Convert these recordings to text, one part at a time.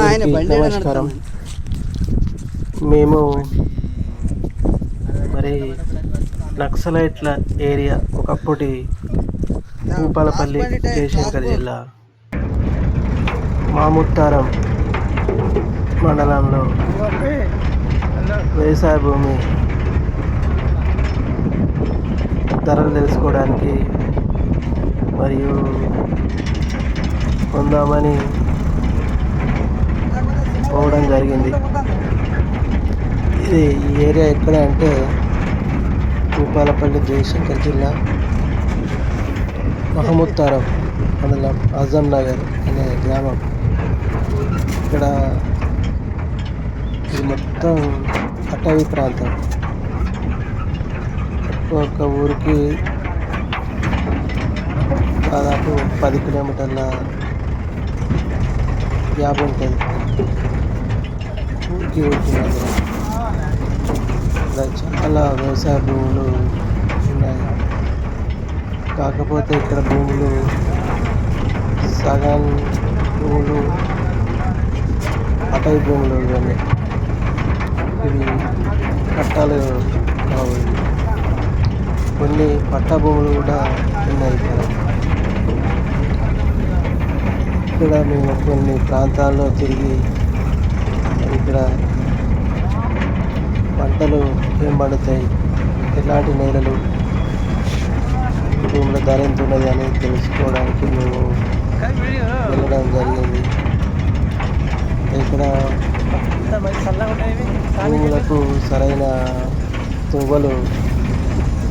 ఆయన బండి నమస్కారం. మేము మరి నక్సలైట్ల ఏరియా ఒకప్పటి భూపాలపల్లి జయశంకర్. జిల్లా మాముత్తారం మండలంలో వ్యవసాయ భూమి ధరలు తెలుసుకోవడానికి మరియు కొందామని పోవడం జరిగింది. ఇది ఈ ఏరియా ఎక్కడ అంటే భూపాలపల్లి జయశంకర్ జిల్లా మహమూద్తారం మండలం అజం నగర్ అనే గ్రామం. ఇక్కడ ఇది మొత్తం అటవీ ప్రాంతం. ఒక్క ఊరికి దాదాపు పది కిలోమీటర్ల యాభై ఉంటుంది. ఊరికి ఊరికి ఇలా ఇక్కడ చాలా వ్యవసాయ భూములు ఉన్నాయి. కాకపోతే ఇక్కడ భూములు సగం భూములు అటవీ భూములు ఇవన్నీ. ఇవి పట్టాలు కావాలి కొన్ని పట్టా భూములు కూడా ఉన్నాయి ఇక్కడ. ఇక్కడ మేము కొన్ని ప్రాంతాల్లో తిరిగి ఇక్కడ పంటలు ఏం పండుతాయి? ఎలాంటి నేలలు? భూముల ధర ఎంత ఉన్నది అనేది తెలుసుకోవడానికి మేము వెళ్ళడం జరిగింది. ఇక్కడ భూములకు సరైన తువ్వలు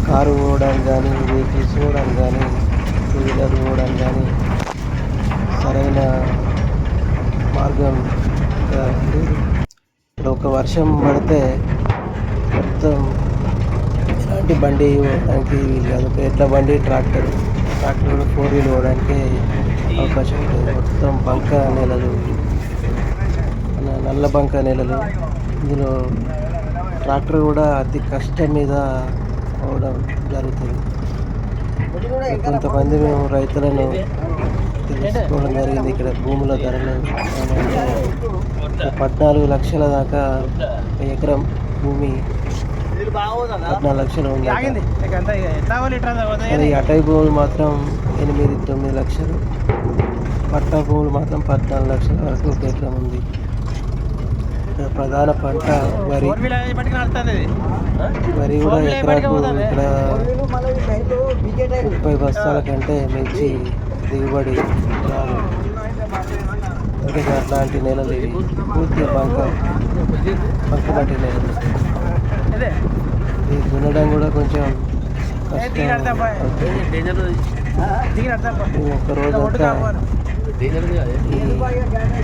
కారు పోవడానికి కానీ వెహికల్స్ పోవడానికి కానీ టూ వీలర్ పోవడానికి కానీ సరైన మార్గం ఇక్కడ లేదు ఇప్పుడు ఒక వర్షం పడితే మొత్తం ఎలాంటి బండి పోవడానికి వీలు కాదు. ఎడ్ల బండి ట్రాక్టర్ ట్రాక్టర్ కూడా ఫోర్ వీల్ పోవడానికి అవకాశం ఉంటుంది. మొత్తం బంక నేలలు నల్ల బంక నేలలు. ఇందులో ట్రాక్టర్ కూడా అతి కష్టం మీద పోవడం జరుగుతుంది. కొంతమంది మేము రైతులను తెలుసుకోవడం జరిగింది. ఇక్కడ భూముల ధరలు పద్నాలుగు లక్షల దాకా ఎకరం భూమి పద్నాలుగు లక్షలు ఉంది మరి అటవీ భూములు మాత్రం ఎనిమిది తొమ్మిది లక్షలు. పట్టా భూములు మాత్రం పద్నాలుగు లక్షల వరకు ఒక ఎకరం ఉంది. ప్రధాన పంట వరి. వరి కూడా ఎకరాకు ఇక్కడ ముప్పై బస్తాల కంటే మించి దిగుబడి రాదు అందుకే అట్లాంటి నేలలు ఇవి. పూర్తి బంక బంక పట్టి నేలలు. ఇది దున్నడం కూడా కొంచెం కష్టం అవుతుంది. ఇది ఒక రోజు అంతా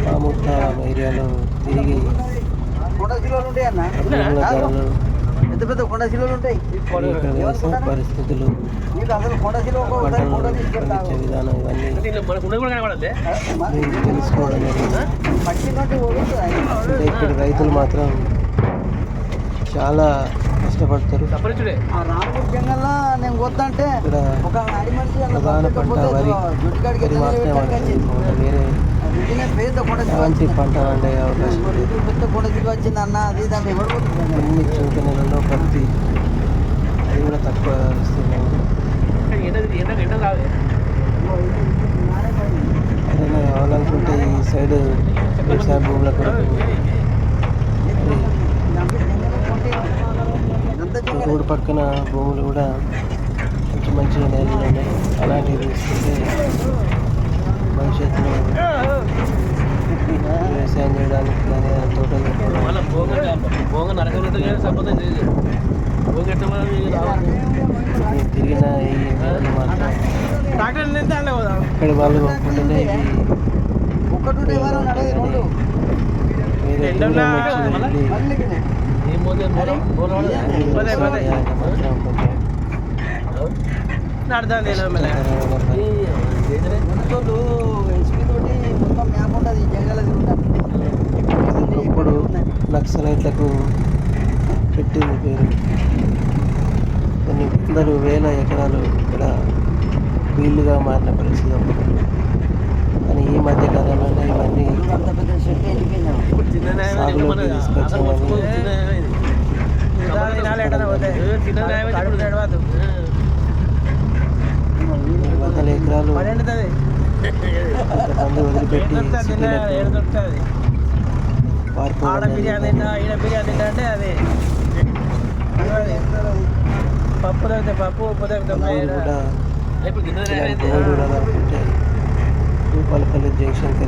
మామూలు ఏరియాలో తిరిగి ధరలు పెద్ద పెద్ద కొండ శిలువలు ఉంటాయి. పరిస్థితులు పండించే విధానం ఇవన్నీ తెలుసుకోవడం అంటే ఇక్కడ రైతులు మాత్రం చాలా కష్టపడతారు. ఇక్కడ ప్రధాన పంట వరి వరి మాత్రమే పెద్ద కొండ శిలువ ఎలాంటి వచ్చింది. పంట పండే అవకాశం లేదు పెద్ద కొండ శిలువ వచ్చింది అన్న అది దాన్ని ఎవరు పోతుంది అన్ని చుంక నెలల్లో పత్తి అది కూడా తక్కువ వస్తుంది ఏదైనా కావాలనుకుంటే ఈ సైడ్ వ్యవసాయ భూముల కొరకు మరి రోడ్డు పక్కన భూములు కూడా మంచి మంచి నేలలు ఉన్నాయి అలాంటివి తీసుకుంటే భవిష్యత్తులో వ్యవసాయం చేయడానికి కానీ తోటలు పెట్టుకోవడానికి నేను తిరిగిన ఈ నేలలు మాత్రం ఇక్కడ వాళ్ళు కొనుక్కుంటేనే ఇవి ఒకప్పుడు లక్ష రైతులకు పెట్టింది పేరు. కొన్ని వందలు వేల ఎకరాలు ఇక్కడ వీళ్ళుగా మారిన పరిస్థితి. కానీ ఈ మధ్య కాలంలోనే ఇవన్నీ సాగులో తీసుకొచ్చామని వందల ఎకరాలు సిటీలకు దొరుకుతుంది ఆడ బిర్యానీ తిన్నా ఈడ బిర్యానీ తిన్నా అంటే అది పప్పు దొరికితే పప్పు ఉప్పు దొరికితే ఉప్పు. కొంతమంది జంక్షన్కి